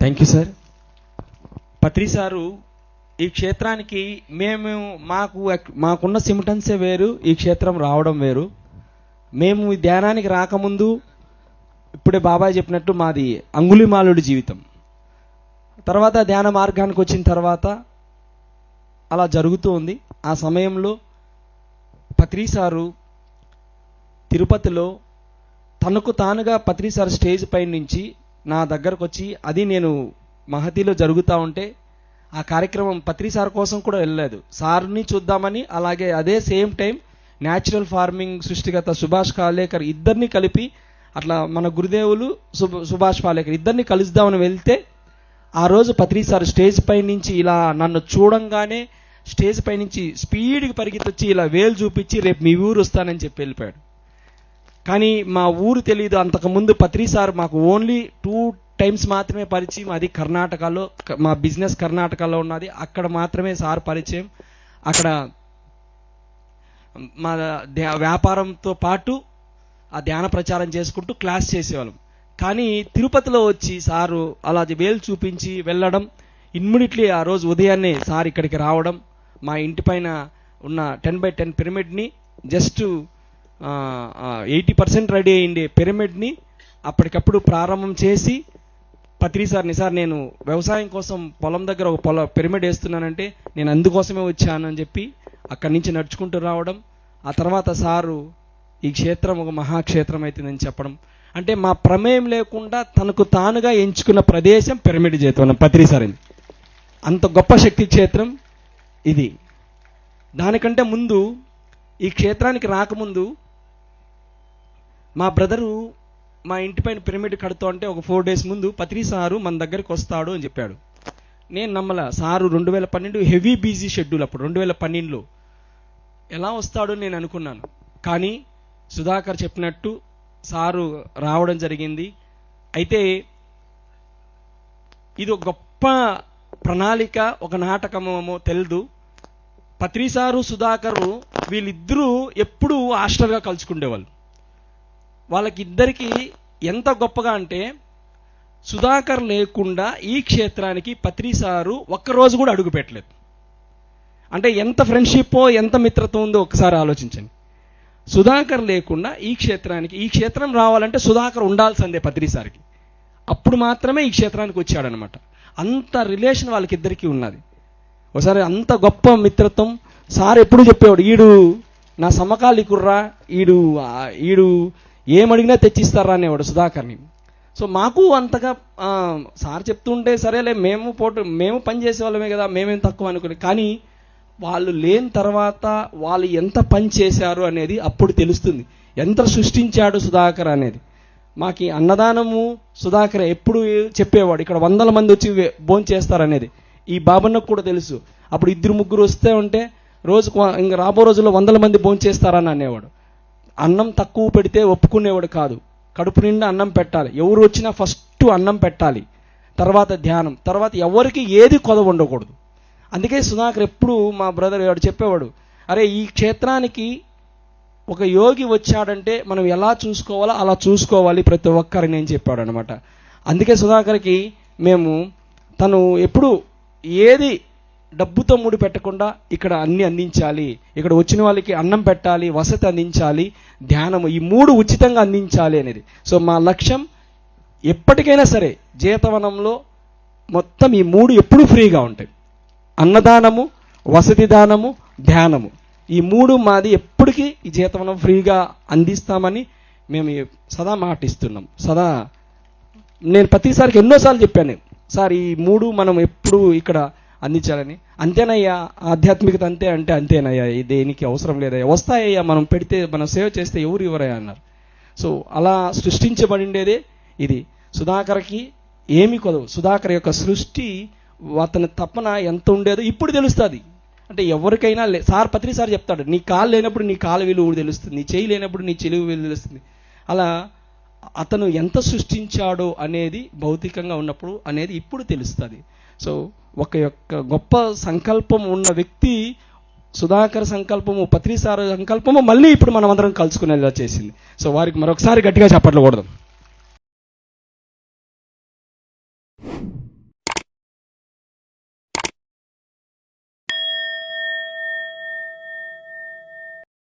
Thank you sir Patri sir ఈ క్షేత్రానికి మేము మాకు మాకున్న సిమ్టమ్సే వేరు ఈ క్షేత్రం రావడం వేరు. మేము ఈ ధ్యానానికి రాకముందు ఇప్పుడే బాబాయ్ చెప్పినట్టు మాది అంగుళిమాలుడి జీవితం. తర్వాత ధ్యాన మార్గానికి వచ్చిన తర్వాత అలా జరుగుతూ ఉంది. ఆ సమయంలో పత్రి సారు తిరుపతిలో తనకు తానుగా పత్రి సార్ స్టేజ్ పై నుంచి నా దగ్గరకు వచ్చి అది నేను మహతిలో జరుగుతూ ఉంటే ఆ కార్యక్రమం పత్రి సార్ కోసం కూడా వెళ్ళలేదు. సార్ని చూద్దామని అలాగే అదే సేమ్ టైం న్యాచురల్ ఫార్మింగ్ సృష్టిగత సుభాష్ పాలేకర్ ఇద్దరిని కలిపి అట్లా మన గురుదేవులు సుభ సుభాష్ పాలేకర్ ఇద్దరిని కలుద్దామని వెళ్తే ఆ రోజు పత్రి సార్ స్టేజ్ పై నుంచి ఇలా నన్ను చూడంగానే స్టేజ్ పై నుంచి స్పీడ్కి పరిగెత్తొచ్చి ఇలా వేలు చూపించి రేపు మీ ఊరు వస్తానని చెప్పి వెళ్ళిపోయాడు. కానీ మా ఊరు తెలియదు అంతకుముందు పత్రి సార్ మాకు ఓన్లీ టూ టైమ్స్ మాత్రమే పరిచయం. అది కర్ణాటకలో మా బిజినెస్ కర్ణాటకలో ఉన్నది. అక్కడ మాత్రమే సార్ పరిచయం. అక్కడ మా ధ్యా- వ్యాపారంతో పాటు ఆ ధ్యాన ప్రచారం చేసుకుంటూ క్లాస్ చేసేవాళ్ళం. కానీ తిరుపతిలో వచ్చి సారు అలా వేలు చూపించి వెళ్ళడం ఇమ్మీడియట్లీ ఆ రోజు ఉదయాన్నే సార్ ఇక్కడికి రావడం మా ఇంటి పైన ఉన్న టెన్ బై టెన్ పిరమిడ్ని జస్ట్ ఎయిటీ పర్సెంట్ రెడీ అయ్యిండే పిరమిడ్ని. అప్పటికప్పుడు ప్రారంభం చేసి పత్రిసార్ని సార్ నేను వ్యవసాయం కోసం పొలం దగ్గర ఒక పొల పిరమిడ్ వేస్తున్నానంటే నేను అందుకోసమే వచ్చానని చెప్పి అక్కడి నుంచి నడుచుకుంటూ రావడం. ఆ తర్వాత సారు ఈ క్షేత్రం ఒక మహాక్షేత్రం అవుతుందని చెప్పడం. అంటే మా ప్రమేయం లేకుండా తనకు తానుగా ఎంచుకున్న ప్రదేశం పిరమిడ్ చేతున్న పత్రి సార్ అంత గొప్ప శక్తి క్షేత్రం ఇది. దానికంటే ముందు ఈ క్షేత్రానికి రాకముందు మా బ్రదరు మా ఇంటి పైన పిరమిడ్ కడుతూ అంటే ఒక ఫోర్ డేస్ ముందు పత్రి సారు మన దగ్గరికి వస్తాడు అని చెప్పాడు. నేను నమ్మల సారు రెండు వేల పన్నెండు హెవీ బిజీ షెడ్యూల్ అప్పుడు రెండు వేల పన్నెండులో ఎలా వస్తాడో నేను అనుకున్నాను. కానీ సుధాకర్ చెప్పినట్టు సారు రావడం జరిగింది. అయితే ఇది ఒక గొప్ప ప్రణాళిక ఒక నాటకమేమో తెలియదు పత్రి సారు సుధాకరు వీళ్ళిద్దరూ ఎప్పుడూ హాస్టల్గా కలుసుకుండేవాళ్ళు. వాళ్ళకిద్దరికి ఎంత గొప్పగా అంటే సుధాకర్ లేకుండా ఈ క్షేత్రానికి పత్రి సారు ఒక్కరోజు కూడా అడుగు పెట్టలేదు. అంటే ఎంత ఫ్రెండ్షిప్ ఎంత మిత్రత్వం ఉందో ఒకసారి ఆలోచించండి. సుధాకర్ లేకుండా ఈ క్షేత్రానికి ఈ క్షేత్రం రావాలంటే సుధాకర్ ఉండాల్సిందే పత్రిసారికి. అప్పుడు మాత్రమే ఈ క్షేత్రానికి వచ్చాడనమాట. అంత రిలేషన్ వాళ్ళకిద్దరికీ ఉన్నది. ఒకసారి అంత గొప్ప మిత్రత్వం సార్ ఎప్పుడు చెప్పేవాడు ఈడు నా సమకాలికుర్రా ఈడు ఈడు ఏమడిగినా తెచ్చిస్తారా అనేవాడు సుధాకర్ని సో మాకు అంతగా సార్ చెప్తుంటే సరేలే మేము పోటు మేము పనిచేసే వాళ్ళమే కదా మేమేం తక్కువ అనుకునే కానీ వాళ్ళు లేని తర్వాత వాళ్ళు ఎంత పని చేశారు అనేది అప్పుడు తెలుస్తుంది. ఎంత సృష్టించాడు సుధాకర్ అనేది. మాకి అన్నదానము సుధాకర్ ఎప్పుడు చెప్పేవాడు. ఇక్కడ వందల మంది వచ్చి భోజనం చేస్తారనేది ఈ బాబన్నకు కూడా తెలుసు. అప్పుడు ఇద్దరు ముగ్గురు వస్తే ఉంటే రోజుకు ఇంకా ఇంక రాబో రోజుల్లో వందల మంది భోజనం చేస్తారని అనేవాడు. అన్నం తక్కువ పెడితే ఒప్పుకునేవాడు కాదు. కడుపు నిండా అన్నం పెట్టాలి. ఎవరు వచ్చినా ఫస్ట్ అన్నం పెట్టాలి. తర్వాత ధ్యానం. తర్వాత ఎవరికి ఏది కొదవ ఉండకూడదు. అందుకే సుధాకర్ ఎప్పుడు మా బ్రదర్ వాడు చెప్పేవాడు అరే ఈ క్షేత్రానికి ఒక యోగి వచ్చాడంటే మనం ఎలా చూసుకోవాలో అలా చూసుకోవాలి ప్రతి ఒక్కరిని అని చెప్పాడు అనమాట అందుకే సుధాకర్కి మేము తను ఎప్పుడు ఏది డబ్బుతో ముడి పెట్టకుండా ఇక్కడ అన్ని అందించాలి. ఇక్కడ వచ్చిన వాళ్ళకి అన్నం పెట్టాలి వసతి అందించాలి ధ్యానము ఈ మూడు ఉచితంగా అందించాలి అనేది. సో మా లక్ష్యం ఎప్పటికైనా సరే జీతవనంలో మొత్తం ఈ మూడు ఎప్పుడూ ఫ్రీగా ఉంటాయి. అన్నదానము వసతి దానము ధ్యానము. ఈ మూడు మాది ఎప్పటికీ ఈ జీతవనం ఫ్రీగా అందిస్తామని మేము సదా మాటిస్తున్నాం. సదా నేను ప్రతిసారికి ఎన్నోసార్లు చెప్పాను. సార్ ఈ మూడు మనం ఎప్పుడు ఇక్కడ అందించాలని. అంతేనయ్యా ఆధ్యాత్మికత అంతే అంటే అంతేనయ్యా దేనికి అవసరం లేదయ్యా. వస్తాయ్యా మనం పెడితే మనం సేవ చేస్తే ఎవరు ఇవ్వరా అన్నారు. సో అలా సృష్టించబడిండేదే ఇది. సుధాకర్కి ఏమి కొదవు సుధాకర్ యొక్క సృష్టి అతని తపన ఎంత ఉండేదో ఇప్పుడు తెలుస్తుంది. అంటే ఎవరికైనా లే సార్ పత్రి చెప్తాడు నీ కాలు లేనప్పుడు నీ కాలు విలువ తెలుస్తుంది నీ చేయి లేనప్పుడు నీ చెలువు విలువ తెలుస్తుంది. అలా అతను ఎంత సృష్టించాడో అనేది భౌతికంగా ఉన్నప్పుడు అనేది ఇప్పుడు తెలుస్తుంది. సో ఒక యొక్క గొప్ప సంకల్పం ఉన్న వ్యక్తి సుధాకర్ సంకల్పము పత్రిసార సంకల్పము మళ్ళీ ఇప్పుడు మనం అందరం కలుసుకునేలా చేసింది. సో వారికి మరొకసారి గట్టిగా చెప్పట్లు కూడదాం